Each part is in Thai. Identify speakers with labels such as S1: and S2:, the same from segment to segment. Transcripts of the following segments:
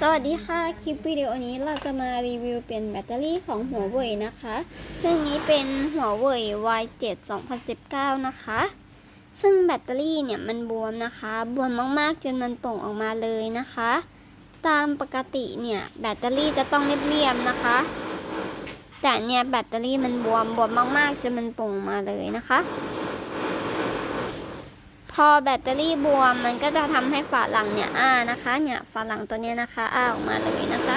S1: สวัสดีค่ะ คลิปวิดีโอนี้เราจะมารีวิวเปลี่ยนแบตเตอรี่ของหัวเว่ยนะคะ เครื่องนี้เป็นหัวเว่ย Y7 2019 นะคะ ซึ่งแบตเตอรี่เนี่ยมันบวมนะคะ บวมมากๆจนมันโป่งออกมาเลยนะคะ ตามปกติเนี่ยแบตเตอรี่จะต้องเรียบๆนะคะ แต่เนี่ยแบตเตอรี่มันบวมบวมมากๆจนมันโป่งมาเลยนะคะ พอแบตเตอรี่บวมมันก็จะทำให้ฝาหลังเนี่ยอ้านะคะ เนี่ยฝาหลังตัวเนี้ยนะคะอ้าออกมาเลยนะคะ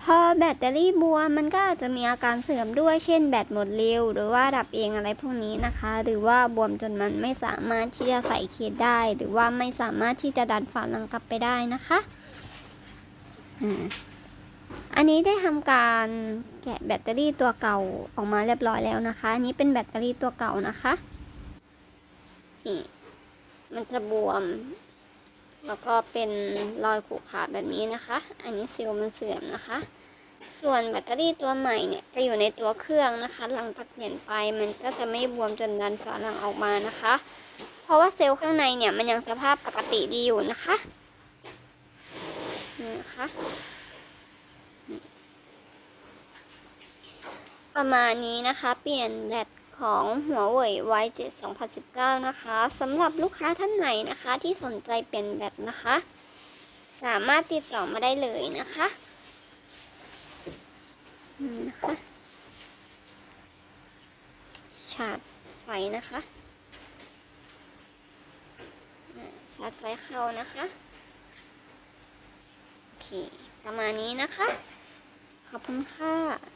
S1: พอแบตเตอรี่บวมมันก็อาจจะมีอาการเสื่อมด้วยเช่นแบตหมดเร็ว หรือว่าดับเองอะไรพวกนี้นะคะ หรือว่าบวมจนมันไม่สามารถที่จะใส่เคสได้ หรือว่าไม่สามารถที่จะดันฝาหลังกลับไปได้นะคะอันนี้ได้ทำการแกะแบตเตอรี่ตัวเก่าออกมาเรียบร้อยแล้วนะคะ อันนี้เป็นแบตเตอรี่ตัวเก่านะคะ นี่มันจะบวม แล้วก็เป็นรอยขรุขระแบบนี้นะคะ อันนี้เซลล์มันเสื่อมนะคะ ส่วนแบตเตอรี่ตัวใหม่เนี่ยจะอยู่ในตัวเครื่องนะคะ หลังจากเปลี่ยนไปมันก็จะไม่บวมจนดันฝาหลังออกมานะคะ เพราะว่าเซลล์ข้างในเนี่ยมันยังสภาพปกติดีอยู่นะคะนี่นะคะประมาณนี้นะคะ เปลี่ยนแบต ของหัวเว่ย Y7 2019 นะคะสำหรับลูกค้าท่านไหนนะคะที่สนใจเปลี่ยนแบตนะคะ สามารถติดต่อมาได้เลยนะคะนี่นะคะชาร์จไฟนะคะชาร์จไฟเข้านะคะโอเคประมาณนี้นะคะ ขอบคุณค่ะ